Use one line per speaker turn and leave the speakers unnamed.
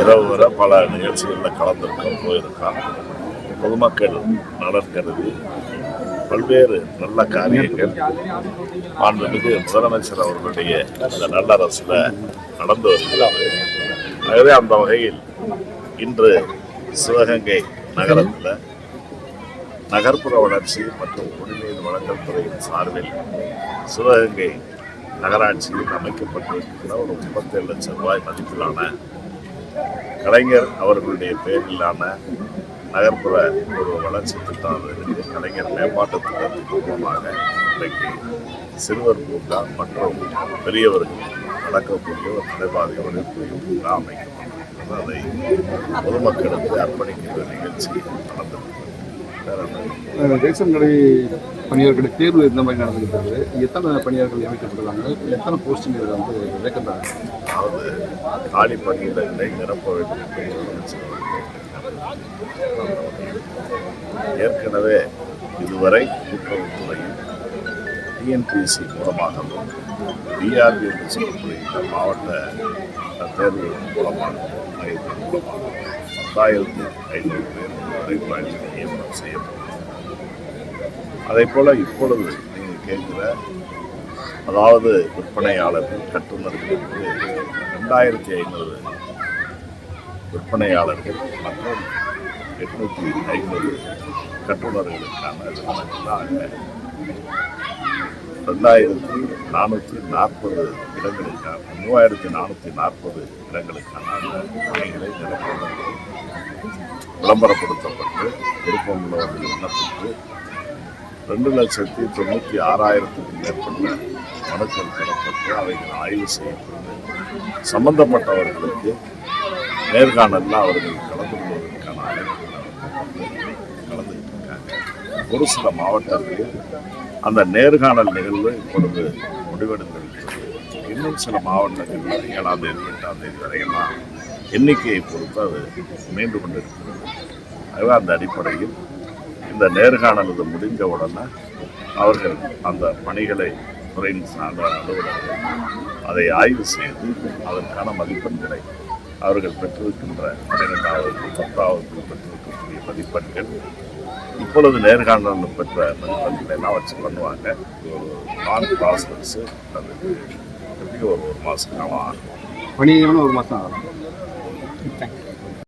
இரவு வர பல நிகழ்ச்சிகளில் கலந்துருக்கோம் போயிருக்கான். பொதுமக்கள் நலன் கருதி பல்வேறு நல்ல காரியங்கள் மாண்புமிகு முதலமைச்சர் அவர்களுடைய அந்த நல்ல அரசில் நடந்து வருகிறது ஆகவே அந்த வகையில் இன்று சிவகங்கை நகரத்தில் நகர்ப்புற வளர்ச்சி மற்றும் குடிநீர் வழங்கல் துறையின் சார்பில் சிவகங்கை நகராட்சியில் அமைக்கப்பட்டிருக்கிற ஒரு முப்பத்தேழு லட்சம் ரூபாய் மதிப்பிலான கலைஞர் அவர்களுடைய பெயரிலான நகர்ப்புற ஒரு வளர்ச்சி திட்டம் இருக்கு கலைஞர் மேம்பாட்டு திட்டத்தின் மூலமாக இன்றைக்கு சிறுவர் பூங்கா மற்றும் பெரியவர்கள் நடக்கக்கூடிய ஒரு நடைபாதையோடு பூங்கா அமைக்கப்பட்டிருக்கிறது. அதை பொதுமக்களுக்கு அர்ப்பணிக்கின்ற நிகழ்ச்சி நடந்திருக்கிறது.
ரேஷன் கடை பணியாளர்களுடைய தேர்வு இந்த மாதிரி நடந்துருக்கிறது எத்தனை பணியாளர்கள் நியமிக்கப்பட்டுள்ளாங்க எத்தனை போஸ்டிங் இதில் வந்து வேக்கண்டாங்க
அதாவது காலி பணியிடங்களை நிரப்ப வேண்டும் ஏற்கனவே இதுவரை கூட்டுறவுத்துறையில் டிஎன்பிஎஸ்சி மூலமாகவும் பிஆர்பி என்று சொல்லப்படுகின்ற மாவட்ட தேர்வு மூலமாகவும் மையத்தின் பத்தாயிரத்து ஐநூறு பேர் வரை பயணிகள் செய்யப்படும் அதே போல இப்பொழுது நீங்கள் கேட்கிற அதாவது விற்பனையாளர்கள் கட்டுநர்களுக்கு ரெண்டாயிரத்தி ஐநூறு விற்பனையாளர்கள் மற்றும் எட்நூற்றி ஐநூறு கட்டுநர்களுக்கான கணக்காக ரெண்டாயிரத்தி நானூற்றி நாற்பது இடங்களுக்கான மூவாயிரத்தி நானூற்றி நாற்பது இடங்களுக்கான அந்த பணிகளை நிரப்புவதற்கு விளம்பரப்படுத்தப்பட்டு விருப்பம் உள்ளவர்கள் விண்ணப்பித்து ரெண்டு லட்சத்தி தொண்ணூற்றி ஆறாயிரத்துக்கும் மேற்பட்ட மனுக்கள் பெறப்பட்டு அவைகள் ஆய்வு செய்யப்பட்டு சம்பந்தப்பட்டவர்களுக்கு நேர்காணலில் அவர்கள் கலந்து கொள்வதற்கான அழைப்பு கலந்துக்கிட்டு இருக்காங்க. ஒரு சில மாவட்டங்களில் அந்த நேர்காணல் நிகழ்வு இப்பொழுது முடிவெடுத்திருக்கிறது இன்னும் சில மாவட்டங்களில் ஏழாம் தேதி எட்டாம் தேதி வரையெல்லாம் எண்ணிக்கையை பொறுத்து அது நீண்டு கொண்டிருக்கிறது. ஆகவே அந்த அடிப்படையில் இந்த நேர்காணல் இது முடிந்த உடனே அவர்கள் அந்த பணிகளை துறையின் சார்ந்த அலுவலர்கள் அதை ஆய்வு செய்து அதற்கான மதிப்பெண்களை அவர்கள் பெற்றிருக்கின்ற பன்னிரெண்டாவது பத்தாவது பெற்றிருக்கக்கூடிய மதிப்பெண்கள் இப்பொழுது நேர்காணல் பெற்ற மதிப்பெண்களை எல்லாம் வச்சு பண்ணுவாங்க. ஒரு நான் ப்ராசஸ் அதுக்கு எப்படி ஒரு ஒரு மாதம் காலம் ஆகும்.
பணி ஒரு மாதம் ஆகும்.